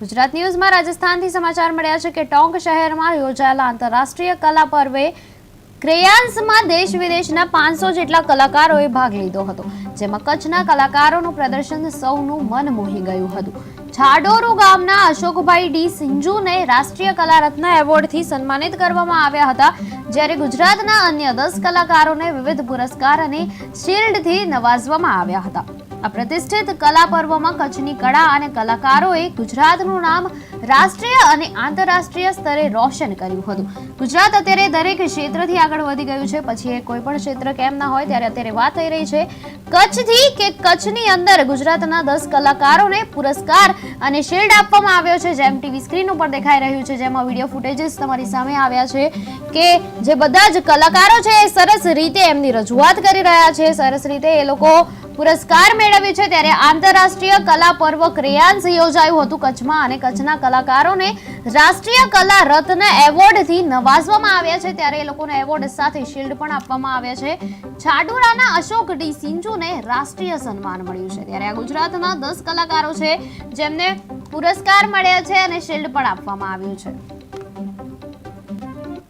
ગુજરાત ન્યૂઝમાં રાજસ્થાનથી સમાચાર મળ્યા છે કે ટોંક શહેરમાં યોજાયેલા આંતરરાષ્ટ્રીય કલા પર્વે ક્રેયાન્સમાં દેશ વિદેશના પાંચસો જેટલા કલાકારોએ ભાગ લીધો હતો, જેમાં કચ્છના કલાકારોનું પ્રદર્શન સૌનું મન મોહી ગયું હતું. છાડોરુ ગામના અશોકભાઈ ડી સિંજુને રાષ્ટ્રીય કલા રત્ન એવોર્ડથી સન્માનિત કરવામાં આવ્યા હતા, જ્યારે ગુજરાતના અન્ય દસ કલાકારોને વિવિધ પુરસ્કાર અને શિલ્ડથી નવાજવામાં આવ્યા હતા. આ પ્રતિષ્ઠિત કલા પર્વમાં કચ્છની કળા અને કલાકારોએ ગુજરાતનું નામ રાષ્ટ્રીય અને આંતરરાષ્ટ્રીય સ્તરે રોશન કર્યું હતું. ગુજરાત અત્યારે દરેક ક્ષેત્રથી આગળ વધી ગયું છે. પછી એ કોઈ પણ ક્ષેત્ર કેમ ના હોય ત્યારે અત્યારે વાત થઈ રહી છે કચ્છથી કે કચ્છની અંદર ગુજરાતના દસ કલાકારોને પુરસ્કાર અને શિલ્ડ આપવામાં આવ્યો છે. જેમ ટીવી સ્ક્રીન ઉપર દેખાઈ રહ્યું છે, જેમાં વીડિયો ફૂટેજીસ તમારી સામે આવ્યા છે કે જે બધા જ કલાકારો છે એ સરસ રીતે એમની રજૂઆત કરી રહ્યા છે. સરસ રીતે એ લોકો પુરસ્કાર મેળવ્યો છે ત્યારે આંતરરાષ્ટ્રીય કલા પર્વ ક્રેયાન્સ યોજાયું હતું કચ્છમાં અને કચ્છના કલાકારોને રાષ્ટ્રીય કલા રત્ન એવોર્ડથી નવાજવામાં આવ્યા છે. ત્યારે એ લોકોને એવોર્ડ સાથે શિલ્ડ પણ આપવામાં આવ્યા છે. છાડુરાના અશોક ડી સિંજુને રાષ્ટ્રીય સન્માન મળ્યું છે. ત્યારે આ ગુજરાતના દસ કલાકારો છે જેમને પુરસ્કાર મળ્યા છે અને શિલ્ડ પણ આપવામાં આવ્યું છે.